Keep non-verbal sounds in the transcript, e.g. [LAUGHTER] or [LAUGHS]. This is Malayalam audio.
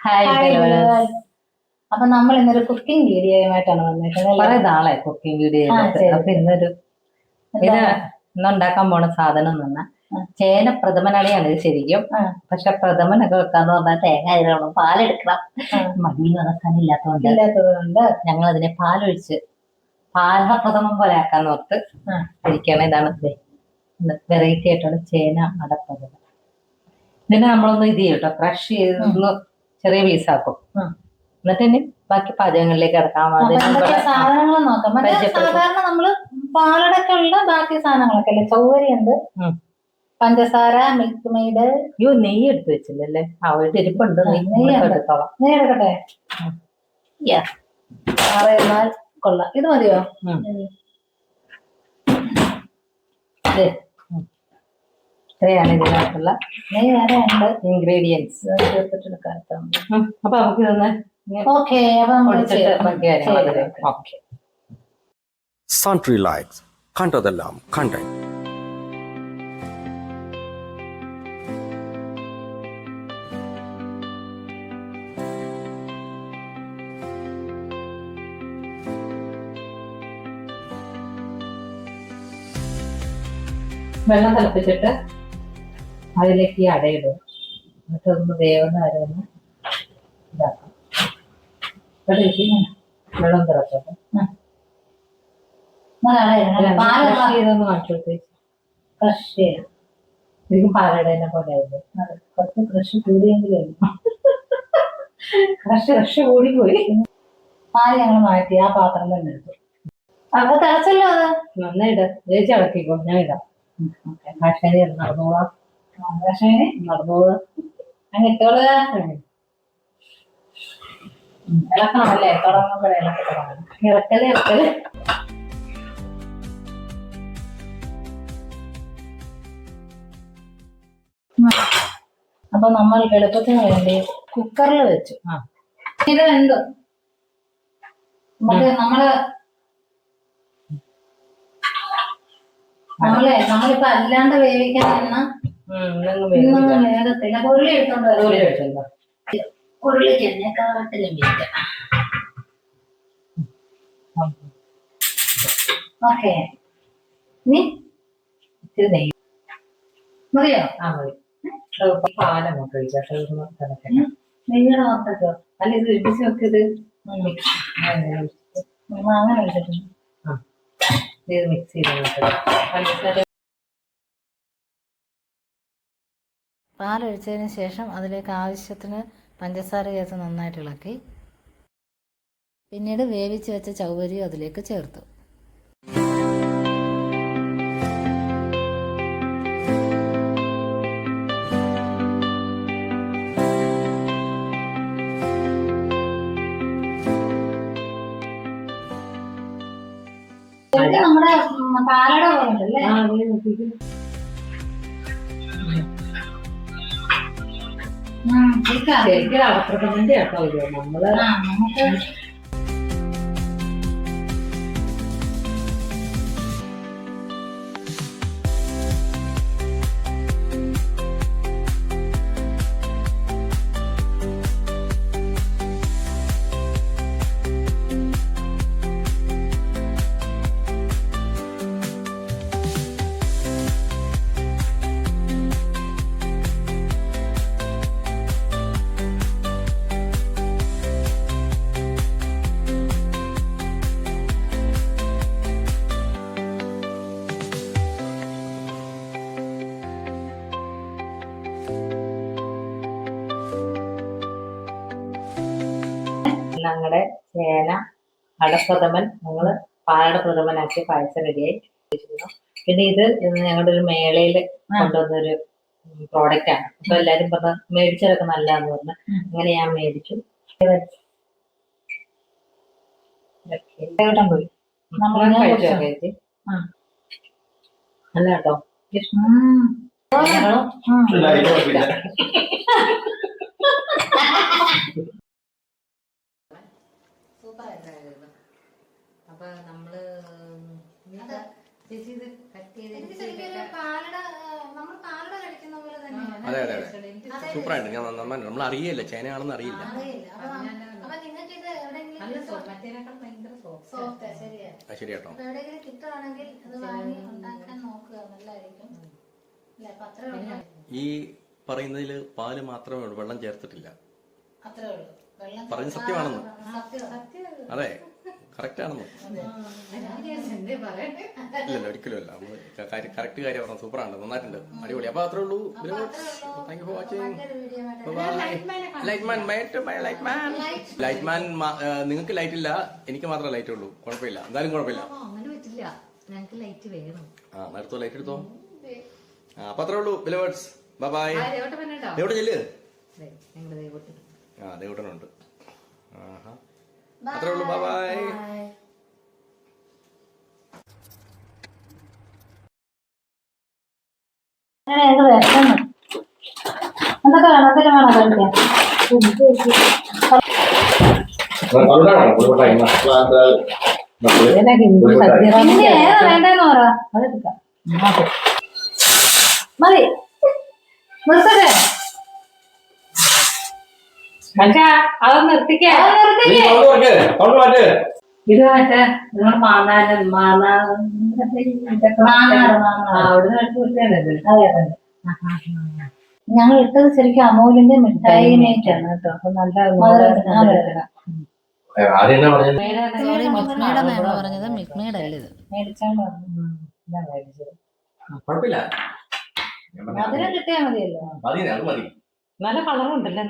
ഹായ് അപ്പൊ നമ്മൾ ഇന്നൊരു കുക്കിംഗ് വീഡിയോയുമായിട്ടാണ് വന്നേക്കുന്നത് കുറെ? നാളെ കുക്കിംഗ് വീഡിയോ അപ്പൊ ഇന്നൊരു ഇത് ഇന്നുണ്ടാക്കാൻ പോണ സാധനം പറഞ്ഞാൽ ചേന പ്രഥമനാളിയാണ് ഇത് ശരിക്കും. പക്ഷെ പ്രഥമനൊക്കെ വെക്കാന്ന് പറഞ്ഞാൽ തേങ്ങ അതിലാണ് പാലെടുക്കണം. മടിയിൽ നടക്കാൻ ഇല്ലാത്തതുകൊണ്ട് ഞങ്ങൾ അതിനെ പാലൊഴിച്ച് പാലപ്രഥമം പോലെ ആക്കാന്ന് ഓർത്ത് ആ. ഇരിക്കണം ഇതാണ് വെറൈറ്റി ആയിട്ടുള്ള ചേന അടപ്രഥമൻ. ഇതിനെ നമ്മളൊന്ന് ഇത് ചെയ്യട്ടോ. ക്രഷ് ചെയ്തൊന്ന് ചെറിയ പീസാക്കും. എന്നിട്ട് തന്നെ ബാക്കി പാചകങ്ങളിലേക്ക് ഇറക്കാം സാധനങ്ങൾ നോക്കാം. സാധാരണ നമ്മൾ പാലടക്കുള്ള ബാക്കി സാധനങ്ങളൊക്കെ അല്ലേ? ചൗവരിയുണ്ട്. പഞ്ചസാര മിൽക്ക് മെയ്ഡ് അയ്യോ നെയ്യ് എടുത്ത് വെച്ചില്ലല്ലേ? ആ ഒരു ഇരിപ്പുണ്ട്. നെയ്യ് നെയ്യ്. എടുത്തോളാം. നീ എടുക്കട്ടെ? Yeah. ആറ് എന്നാൽ കൊള്ളാം. ഇത് മതിയോ. ഇത്രയാണ് ഇതിനകത്തുള്ള ഉണ്ട് ഇൻഗ്രീഡിയൻസ് ചേർത്തിട്ടുള്ള അപ്പൊ നമുക്ക് ഇതൊന്ന് ഓക്കെ അപ്പൊ നമ്മൾ സൺട്രി ലൈറ്റ്സ് കണ്ടതെല്ലാം കണ്ടൻ വെള്ളം തിളപ്പിച്ചിട്ട് അതിലേക്ക് ഈ അടയിടും. എന്നിട്ട് ഒന്ന് വേവുന്ന വരെ ഒന്ന് ഇതാക്കാം. ഇവിടെ ഇരിക്കുന്ന വെള്ളം തിറക്കട്ടെ പാൽ ക്രഷ് കാണിച്ചു ക്രഷ് ചെയ്യാം. ഇതിന് പാലടേനെ പോലെ ആയിരുന്നു അതെ. കുറച്ച് കൃഷി കൂടിയെങ്കിലും ക്രഷ് ക്രഷ് കൂടി പോയി പാൽ ഞങ്ങൾ മാറ്റി ആ പാത്രം തന്നെ എടുത്തു അപ്പൊ തിളച്ചല്ലോ അത്? നന്നായിട്ട് ചേച്ചി ഇളക്കിക്കോ ഞാൻ ഇടാം. ഭാഷേനെ നടന്നോളാം. പക്ഷേ നടന്നോളാം അങ്ങ് ഇട്ടോൾ ഇളക്കണമല്ലേ? തുടങ്ങുമ്പോഴേ ഇളക്കി തുടങ്ങണം ഇറക്കൽ ഇറക്കൽ അപ്പൊ നമ്മൾ എളുപ്പത്തിന് വേണ്ടി കുക്കറിൽ വെച്ചു. ആ. ഇത് വെന്തു നമുക്ക് നമ്മൾ നമ്മളെ നമ്മളിപ്പോ അല്ലാണ്ട് വേവിക്കാൻ ഇന്നൊന്നും വേവില്ല. വേഗത്തില്ല ഉരുളി എടുത്തോണ്ട് ഒരു വരും കഴിച്ചല്ലോ. ഉരുളിക്ക് എന്നെക്കാട്ടിലും വേവിക്കാം ഓക്കെ. നീ ഇച്ചിരി നെയ്യ്. മതിയോ? ആ മതി. നെയ്യുടെ അല്ല ഇത് നോക്കിയത് അങ്ങനെ വെച്ചിട്ടുണ്ട് ഇത് മിക്സ് ചെയ്ത് നോക്കുക പഞ്ചസാര പാലൊഴിച്ചതിന് ശേഷം അതിലേക്ക് ആവശ്യത്തിന് പഞ്ചസാര ചേർത്ത് നന്നായിട്ട് ഇളക്കി. പിന്നീട് വേവിച്ച് വെച്ച ചൗവരിയും അതിലേക്ക് ചേർത്തു. നമ്മുടെ പാലട പോലുണ്ടല്ലേ ആ, ശരിക്കും അടപ്രഥമന്റെ കേട്ടോ ഇത് നമ്മൾ ഞങ്ങളുടെ ചേന അടപ്രഥമൻ ഞങ്ങൾ പാലട പ്രഥമനാക്കി പായസം റെഡിയായി പിന്നെ ഇത് ഞങ്ങളുടെ ഒരു മേളയിൽ കൊണ്ടുവന്നൊരു പ്രോഡക്റ്റ് ആണ്. അപ്പൊ എല്ലാരും പറഞ്ഞ മേടിച്ചതൊക്കെ നല്ലതാന്ന് പറഞ്ഞു. അങ്ങനെ ഞാൻ മേടിച്ചു. പോയി. അല്ല കേട്ടോ. [LAUGHS] അപ്പൊ നമ്മൾ ചേച്ചി ഇത് കട്ട് പാലട നമ്മൾ പാലട കഴിക്കുന്ന പോലെ അതെ, അതെ, അതെ. സൂപ്പറായിട്ട് ഞാൻ നന്നായി നമ്മൾ അറിയില്ല ചേനയാണെന്ന് അറിയില്ല അത് ശരി കേട്ടോ. ഈ പറയുന്നതിൽ പാൽ മാത്രമേ ഉള്ളൂ വെള്ളം ചേർത്തിട്ടില്ല. അത്രേ ഉള്ളൂ. വെള്ളം പറഞ്ഞ സത്യമാണെന്ന്. സത്യം സത്യം. അതെ. കറക്റ്റ് ആണെന്ന് ഇല്ലല്ല ഒരിക്കലും അല്ല. കറക്റ്റ് കാര്യം പറഞ്ഞു സൂപ്പറാണ്. നന്നായിട്ടുണ്ട്. അടിപൊളി. അപ്പൊ അത്രേ ഉള്ളൂ. Thank you for watching lightman lightman lightman നിങ്ങൾക്ക് ലൈറ്റ് ഇല്ല. എനിക്ക് മാത്രമേ ലൈറ്റ് ഉള്ളൂ. കുഴപ്പമില്ല. എന്തായാലും കുഴപ്പമില്ല. ലൈറ്റ് വേണം. ആ എടുത്തോ? ലൈറ്റ് എടുത്തോ അപ്പൊ അത്രേ ഉള്ളൂ. ബിലവേർഡ്സ് ബൈ ബൈ ആ ദേവട്ടെ പറഞ്ഞോ എവിടെ ചെല്ല്? ആ ദേവട്ടനുണ്ട്. ആഹാ. അത്രേ ഉള്ളൂ ബൈ ബൈ അങ്ങനെ ഞങ്ങൾ വിഷമം എന്തൊക്കെ വേണം? എന്തെങ്കിലും വേണം? കഴിക്കാൻ പിന്നെ ഏതാ വേണ്ടെന്ന് പറ. അതെടുക്കാം. മതി. നിർത്തട്ടെ? അത് നിർത്തിക്കേ. ഇത് മറ്റേ നിങ്ങൾ മാന്നാറ്, ഞങ്ങൾ ഇട്ടത് ശരിക്കും അമൂലിന്റെ മിഠായി ആണ് കേട്ടോ. അപ്പൊ നല്ല പറഞ്ഞത്? മിക്മേഡ് അല്ല? ഇത്? മധുരം കിട്ടിയാ മതിയല്ലോ. മതി അത് മതി. നല്ല കളറുണ്ടല്ലോ?